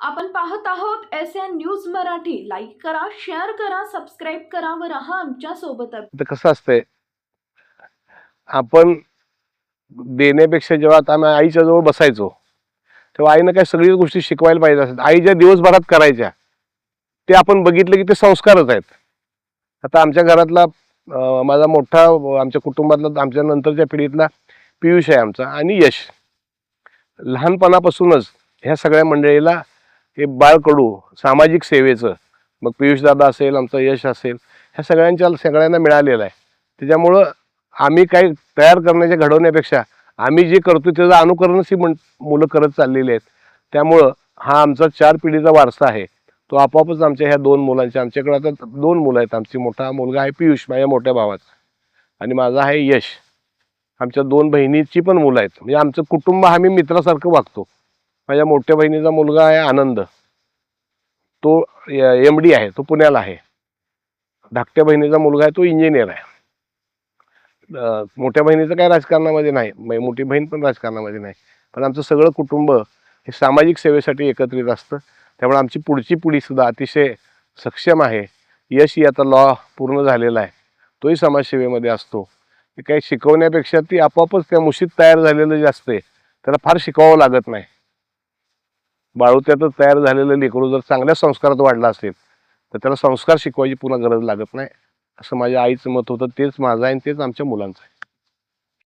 आपण पाहत आहोत S N news Marathi. Like करा शेअर करा सबस्क्राईब करा व राहा आमच्यासोबत तर कसं असतंय आपण देण्यापेक्षा जेव्हा आता आम्ही आईच्या जवळ बसायचो तेव्हा आईनं काय सगळी गोष्टी शिकवायला पाहिजे असतात. आई ज्या दिवसभरात करायच्या ते आपण बघितलं की ते संस्कारच आहेत. आता आमच्या घरातला माझा मोठा आमच्या कुटुंबातला आमच्या नंतरच्या पिढीतला पियुष आहे आमचा आणि यश. लहानपणापासूनच ह्या सगळ्या मंडळीला हे बाळकडू सामाजिक सेवेचं. मग पियुषदादा असेल आमचं यश असेल ह्या सगळ्यांच्या सगळ्यांना मिळालेलं आहे. त्याच्यामुळं आम्ही काही तयार करण्याच्या घडवण्यापेक्षा आम्ही जे करतो त्याचं अनुकरणच ही म्हण मुलं करत चाललेली आहेत. त्यामुळं हा आमचा चार पिढीचा वारसा आहे. तो आपोआपच आमच्या ह्या दोन मुलांच्या आमच्याकडे आता दोन मुलं आहेत. आमची मोठा मुलगा आहे पियुष माझ्या मोठ्या भावाचा. आणि माझा आहे यश. आमच्या दोन बहिणीची पण मुलं आहेत. म्हणजे आमचं कुटुंब आम्ही मित्रासारखं वागतो. माझ्या मोठ्या बहिणीचा मुलगा आहे आनंद. तो एम डी आहे तो पुण्याला आहे. धाकट्या बहिणीचा मुलगा आहे तो इंजिनियर आहे. मोठ्या बहिणीचं काय राजकारणामध्ये नाही मोठी बहीण पण राजकारणामध्ये नाही. पण आमचं सगळं कुटुंब हे सामाजिक सेवेसाठी एकत्रित असतं. त्यामुळे आमची पुढची पिढी सुद्धा अतिशय सक्षम आहे. यश ही आता लॉ पूर्ण झालेला आहे. तोही समाजसेवेमध्ये असतो. ते काही शिकवण्यापेक्षा ती आपोआपच त्या मुशीत तयार झालेलं जे असते त्याला फार शिकवावं लागत नाही. बाळूत्यातच तयार झालेलं लेकरू जर चांगल्या संस्कारात वाढला असेल तर त्याला संस्कार शिकवायची पुन्हा गरज लागत नाही. असं माझ्या आईचं मत होतं. तेच माझं आहे आणि तेच आमच्या मुलांचं आहे.